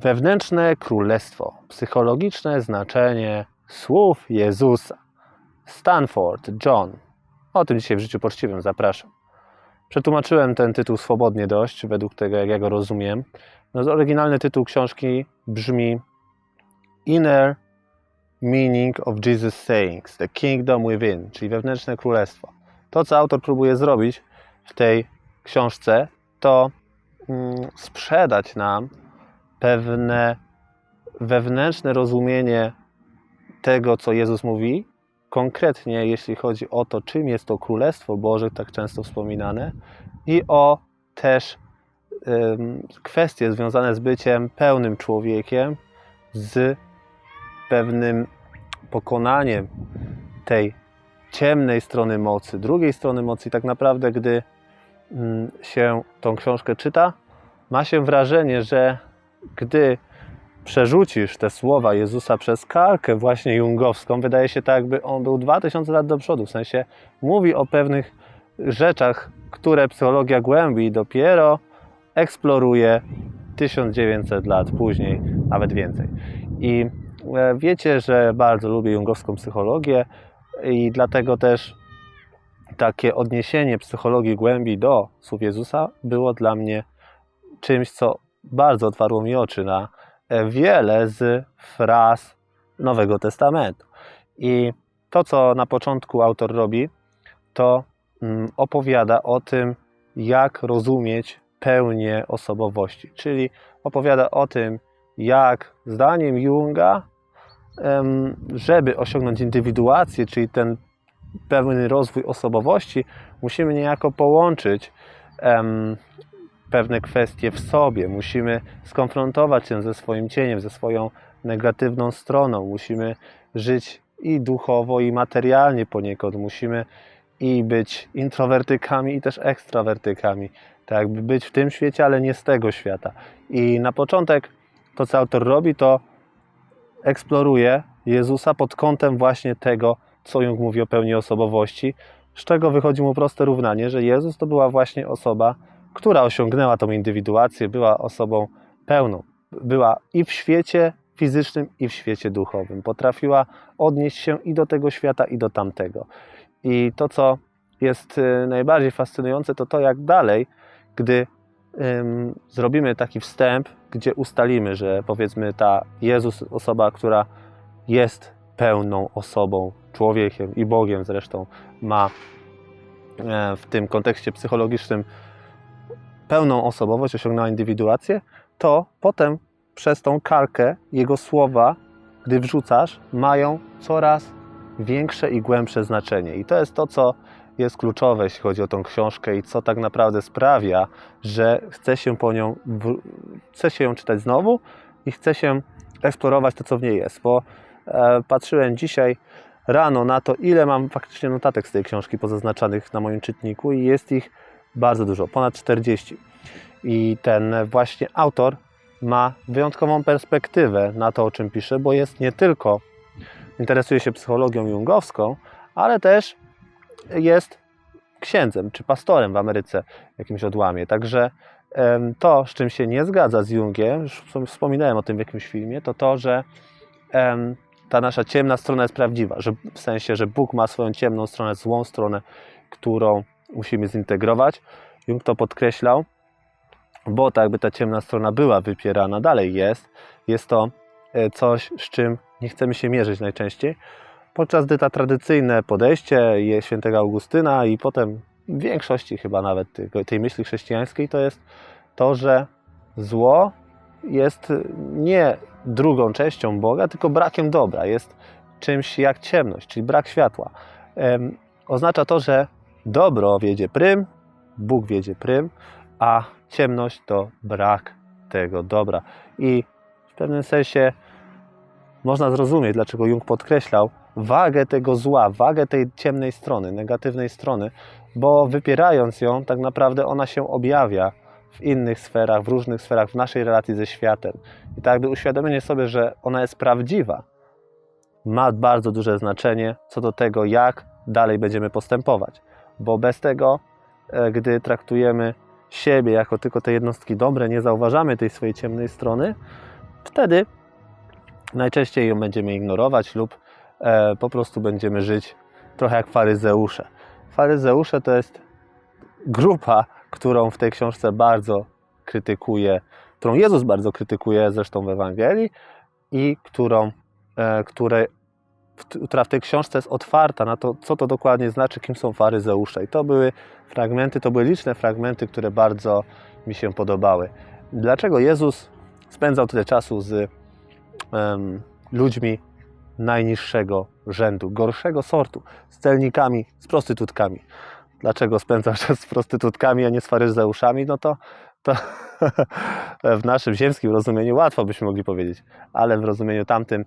Wewnętrzne królestwo. Psychologiczne znaczenie słów Jezusa. Stanford, John. O tym dzisiaj w życiu poczciwym zapraszam. Przetłumaczyłem ten tytuł swobodnie dość, według tego jak ja go rozumiem. No, oryginalny tytuł książki brzmi Inner Meaning of Jesus Sayings, The Kingdom Within, czyli wewnętrzne królestwo. To, co autor próbuje zrobić w tej książce, to mm, sprzedać nam pewne wewnętrzne rozumienie tego, co Jezus mówi, konkretnie jeśli chodzi o to, czym jest to Królestwo Boże, tak często wspominane, i o też kwestie związane z byciem pełnym człowiekiem, z pewnym pokonaniem tej ciemnej strony mocy, drugiej strony mocy. I tak naprawdę, gdy mm, się tą książkę czyta, ma się wrażenie, że gdy przerzucisz te słowa Jezusa przez kalkę właśnie jungowską, wydaje się tak, jakby on był 2000 lat do przodu. W sensie mówi o pewnych rzeczach, które psychologia głębi dopiero eksploruje 1900 lat później, nawet więcej. I e, wiecie, że bardzo lubię jungowską psychologię i dlatego też takie odniesienie psychologii głębi do słów Jezusa było dla mnie czymś, co bardzo otwarło mi oczy na e, wiele z fraz Nowego Testamentu. I to, co na początku autor robi, to mm, opowiada o tym, jak rozumieć pełnię osobowości, czyli opowiada o tym, jak zdaniem Junga, żeby osiągnąć indywiduację, czyli ten pełny rozwój osobowości, musimy niejako połączyć pewne kwestie w sobie, musimy skonfrontować się ze swoim cieniem, ze swoją negatywną stroną, musimy żyć i duchowo, i materialnie poniekąd, musimy i być introwertykami, i też ekstrawertykami, tak jakby być w tym świecie, ale nie z tego świata. I na początek to, co autor robi, to eksploruje Jezusa pod kątem właśnie tego, co Jung mówi o pełni osobowości, z czego wychodzi mu proste równanie, że Jezus to była właśnie osoba, która osiągnęła tą indywiduację, była osobą pełną. Była i w świecie fizycznym, i w świecie duchowym. Potrafiła odnieść się i do tego świata, i do tamtego. I to, co jest y, najbardziej fascynujące, to to, jak dalej, gdy ym, zrobimy taki wstęp, gdzie ustalimy, że powiedzmy ta Jezus, osoba, która jest pełną osobą, człowiekiem i Bogiem zresztą, ma e, w tym kontekście psychologicznym pełną osobowość, osiągnęła indywiduację, to potem przez tą kalkę jego słowa, gdy wrzucasz, mają coraz większe i głębsze znaczenie. I to jest to, co jest kluczowe, jeśli chodzi o tą książkę i co tak naprawdę sprawia, że chce się po nią, chce się ją czytać znowu i chce się eksplorować to, co w niej jest. Bo e, patrzyłem dzisiaj rano na to, ile mam faktycznie notatek z tej książki pozaznaczanych na moim czytniku i jest ich bardzo dużo, ponad 40. I ten właśnie autor ma wyjątkową perspektywę na to, o czym pisze, bo jest nie tylko interesuje się psychologią jungowską, ale też jest księdzem czy pastorem w Ameryce w jakimś odłamie. Także to, z czym się nie zgadza z Jungiem, już wspominałem o tym w jakimś filmie, to to, że ta nasza ciemna strona jest prawdziwa, że w sensie, że Bóg ma swoją ciemną stronę, złą stronę, którą musimy zintegrować. Jung to podkreślał, bo tak by ta ciemna strona była wypierana, dalej jest. Jest to e, coś, z czym nie chcemy się mierzyć najczęściej, podczas gdy ta tradycyjne podejście świętego Augustyna i potem w większości chyba nawet tej myśli chrześcijańskiej to jest to, że zło jest nie drugą częścią Boga, tylko brakiem dobra. Jest czymś jak ciemność, czyli brak światła. Oznacza to, że dobro wiedzie prym, Bóg wiedzie prym, a ciemność to brak tego dobra. I w pewnym sensie można zrozumieć, dlaczego Jung podkreślał wagę tego zła, wagę tej ciemnej strony, negatywnej strony, bo wypierając ją, tak naprawdę ona się objawia w innych sferach, w różnych sferach, w naszej relacji ze światem. I tak jakby uświadomienie sobie, że ona jest prawdziwa, ma bardzo duże znaczenie co do tego, jak dalej będziemy postępować. Bo bez tego, e, gdy traktujemy siebie jako tylko te jednostki dobre, nie zauważamy tej swojej ciemnej strony, wtedy najczęściej ją będziemy ignorować lub e, po prostu będziemy żyć trochę jak faryzeusze. Faryzeusze to jest grupa, którą w tej książce bardzo krytykuje, którą Jezus bardzo krytykuje zresztą w Ewangelii i którą, e, które, która w tej książce jest otwarta na to, co to dokładnie znaczy, kim są faryzeusze. I to były fragmenty, to były liczne fragmenty, które bardzo mi się podobały. Dlaczego Jezus spędzał tyle czasu z em, ludźmi najniższego rzędu, gorszego sortu, z celnikami, z prostytutkami? Dlaczego spędzał czas z prostytutkami, a nie z faryzeuszami? No to, to w naszym ziemskim rozumieniu łatwo byśmy mogli powiedzieć, ale w rozumieniu tamtym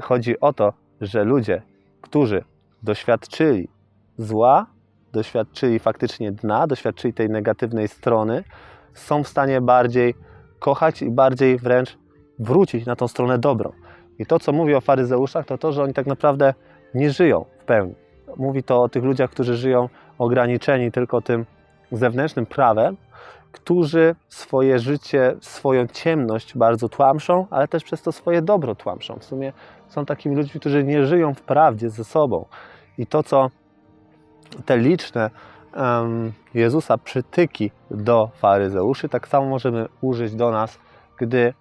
chodzi o to, że ludzie, którzy doświadczyli zła, doświadczyli faktycznie dna, doświadczyli tej negatywnej strony, są w stanie bardziej kochać i bardziej wręcz wrócić na tą stronę dobrą. I to, co mówi o faryzeuszach, to to, że oni tak naprawdę nie żyją w pełni. Mówi to o tych ludziach, którzy żyją ograniczeni tylko tym zewnętrznym prawem, którzy swoje życie, swoją ciemność bardzo tłamszą, ale też przez to swoje dobro tłamszą. W sumie są takimi ludźmi, którzy nie żyją w prawdzie ze sobą. I to, co te liczne em, Jezusa przytyki do faryzeuszy, tak samo możemy użyć do nas, gdy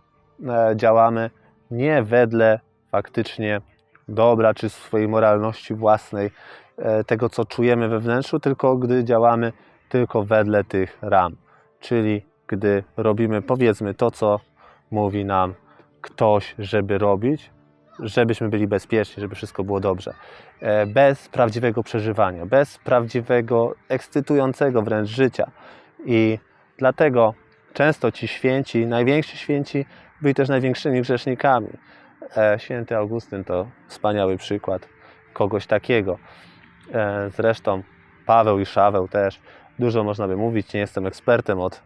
e, działamy nie wedle faktycznie dobra czy swojej moralności własnej, e, tego co czujemy we wnętrzu, tylko gdy działamy tylko wedle tych ram. Czyli gdy robimy powiedzmy to, co mówi nam ktoś, żeby robić, żebyśmy byli bezpieczni, żeby wszystko było dobrze. E, Bez prawdziwego przeżywania, bez prawdziwego, ekscytującego wręcz życia. I dlatego często ci święci, najwięksi święci, byli też największymi grzesznikami. E, Święty Augustyn to wspaniały przykład kogoś takiego. E, Zresztą Paweł i Szaweł też. Dużo można by mówić, nie jestem ekspertem od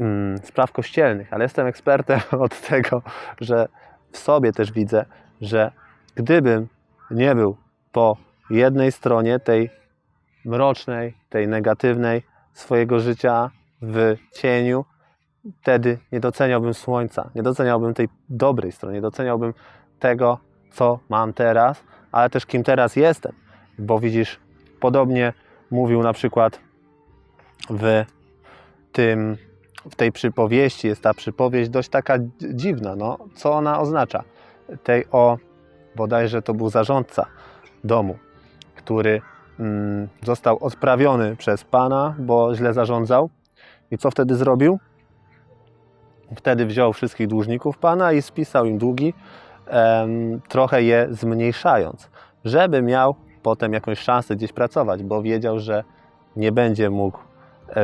mm, spraw kościelnych, ale jestem ekspertem od tego, że w sobie też widzę, że gdybym nie był po jednej stronie tej mrocznej, tej negatywnej swojego życia w cieniu, wtedy nie doceniałbym słońca, nie doceniałbym tej dobrej strony, nie doceniałbym tego, co mam teraz, ale też kim teraz jestem. Bo widzisz, podobnie mówił na przykład w tym, w tej przypowieści, jest ta przypowieść dość taka dzi- dziwna, no, co ona oznacza? Tej o, bodajże to był zarządca domu, który mm, został odprawiony przez Pana, bo źle zarządzał. I co wtedy zrobił? Wtedy wziął wszystkich dłużników Pana i spisał im długi, em, trochę je zmniejszając, żeby miał potem jakąś szansę gdzieś pracować, bo wiedział, że nie będzie mógł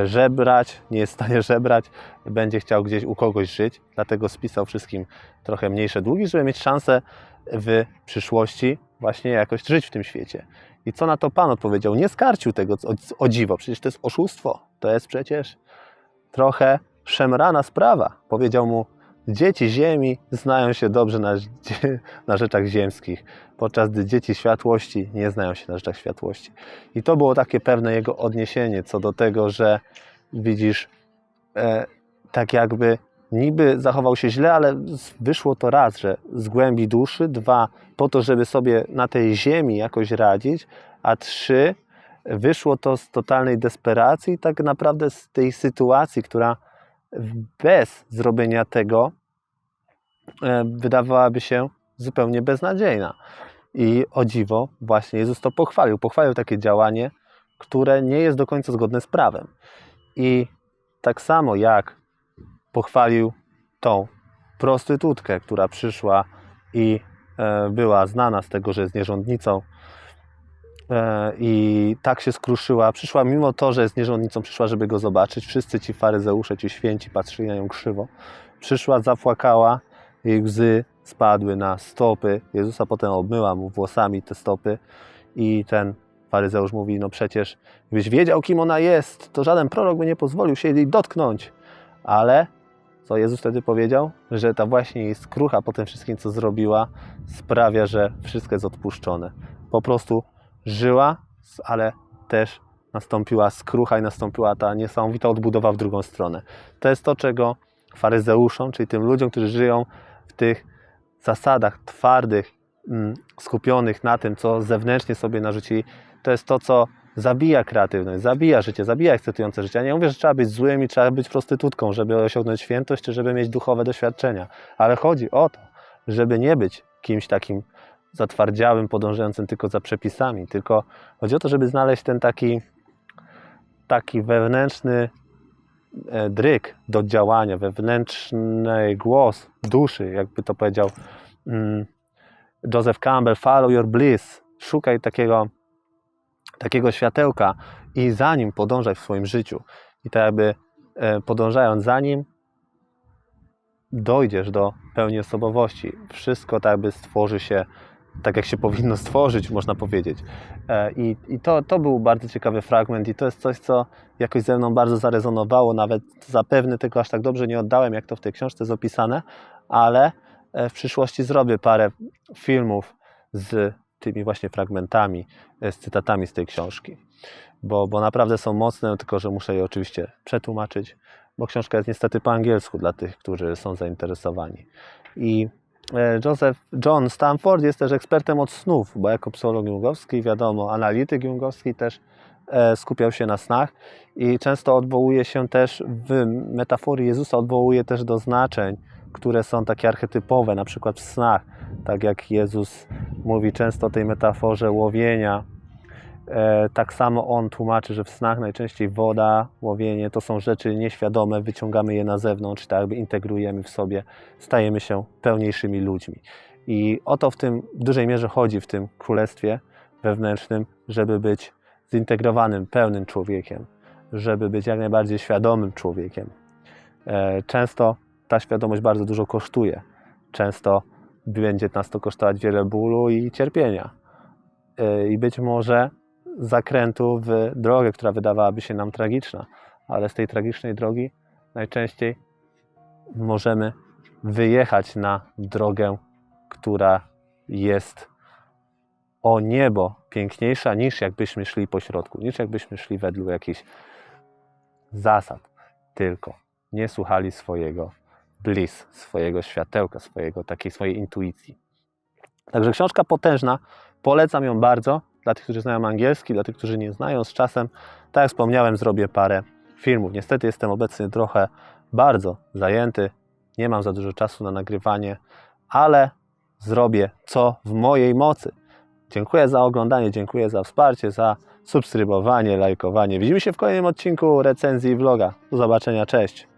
żebrać, nie jest w stanie żebrać, będzie chciał gdzieś u kogoś żyć, dlatego spisał wszystkim trochę mniejsze długi, żeby mieć szansę w przyszłości właśnie jakoś żyć w tym świecie. I co na to Pan odpowiedział? Nie skarcił tego o, o dziwo, przecież to jest oszustwo, to jest przecież trochę szemrana sprawa. Powiedział mu, dzieci ziemi znają się dobrze na, na rzeczach ziemskich, podczas gdy dzieci światłości nie znają się na rzeczach światłości. I to było takie pewne jego odniesienie co do tego, że widzisz, e, tak jakby niby zachował się źle, ale wyszło to raz, że z głębi duszy, dwa, po to, żeby sobie na tej ziemi jakoś radzić, a trzy, wyszło to z totalnej desperacji tak naprawdę z tej sytuacji, która bez zrobienia tego e, wydawałaby się zupełnie beznadziejna. I o dziwo, właśnie Jezus to pochwalił. Pochwalił takie działanie, które nie jest do końca zgodne z prawem. I tak samo jak pochwalił tą prostytutkę, która przyszła i e, była znana z tego, że jest nierządnicą, i tak się skruszyła. Przyszła mimo to, że jest nierządnicą, przyszła, żeby go zobaczyć. Wszyscy ci faryzeusze, ci święci patrzyli na nią krzywo. Przyszła, zapłakała, jej łzy spadły na stopy. Jezusa potem obmyła mu włosami te stopy i ten faryzeusz mówi, no przecież gdybyś wiedział, kim ona jest, to żaden prorok by nie pozwolił się jej dotknąć. Ale co Jezus wtedy powiedział? Że ta właśnie jej skrucha po tym wszystkim, co zrobiła, sprawia, że wszystko jest odpuszczone. Po prostu żyła, ale też nastąpiła skrucha i nastąpiła ta niesamowita odbudowa w drugą stronę. To jest to, czego faryzeuszom, czyli tym ludziom, którzy żyją w tych zasadach twardych, mm, skupionych na tym, co zewnętrznie sobie narzucili, to jest to, co zabija kreatywność, zabija życie, zabija ekscytujące życie. Ja nie mówię, że trzeba być złym i trzeba być prostytutką, żeby osiągnąć świętość, czy żeby mieć duchowe doświadczenia, ale chodzi o to, żeby nie być kimś takim zatwardziałym, podążającym tylko za przepisami, tylko chodzi o to, żeby znaleźć ten taki, taki wewnętrzny e, dryk do działania, wewnętrzny głos duszy, jakby to powiedział mm, Joseph Campbell, follow your bliss, szukaj takiego, takiego światełka i za nim podążaj w swoim życiu. I tak jakby e, podążając za nim, dojdziesz do pełni osobowości. Wszystko tak jakby stworzy się tak, jak się powinno stworzyć, można powiedzieć. E, I, i to, to był bardzo ciekawy fragment i to jest coś, co jakoś ze mną bardzo zarezonowało. Nawet zapewne tego aż tak dobrze nie oddałem, jak to w tej książce jest opisane, ale e, w przyszłości zrobię parę filmów z tymi właśnie fragmentami, e, z cytatami z tej książki. Bo, bo naprawdę są mocne, tylko że muszę je oczywiście przetłumaczyć, bo książka jest niestety po angielsku dla tych, którzy są zainteresowani. I Joseph John Stanford jest też ekspertem od snów, bo jako psycholog jungowski, wiadomo, analityk jungowski też e, skupiał się na snach i często odwołuje się też w metaforii Jezusa, odwołuje też do znaczeń, które są takie archetypowe, na przykład w snach, tak jak Jezus mówi często o tej metaforze łowienia. E, tak samo on tłumaczy, że w snach najczęściej woda, łowienie to są rzeczy nieświadome, wyciągamy je na zewnątrz, tak jakby integrujemy w sobie, stajemy się pełniejszymi ludźmi. I o to w tym w dużej mierze chodzi w tym królestwie wewnętrznym, żeby być zintegrowanym, pełnym człowiekiem, żeby być jak najbardziej świadomym człowiekiem. E, Często ta świadomość bardzo dużo kosztuje. Często będzie nas to kosztować wiele bólu i cierpienia. E, I być może zakrętu w drogę, która wydawałaby się nam tragiczna, ale z tej tragicznej drogi najczęściej możemy wyjechać na drogę, która jest o niebo piękniejsza niż jakbyśmy szli po środku, niż jakbyśmy szli według jakichś zasad, tylko nie słuchali swojego bliss, swojego światełka, swojego, takiej swojej intuicji. Także książka potężna, polecam ją bardzo dla tych, którzy znają angielski, dla tych, którzy nie znają. Z czasem, tak jak wspomniałem, zrobię parę filmów. Niestety jestem obecnie trochę bardzo zajęty, nie mam za dużo czasu na nagrywanie, ale zrobię co w mojej mocy. Dziękuję za oglądanie, dziękuję za wsparcie, za subskrybowanie, lajkowanie. Widzimy się w kolejnym odcinku recenzji vloga. Do zobaczenia, cześć.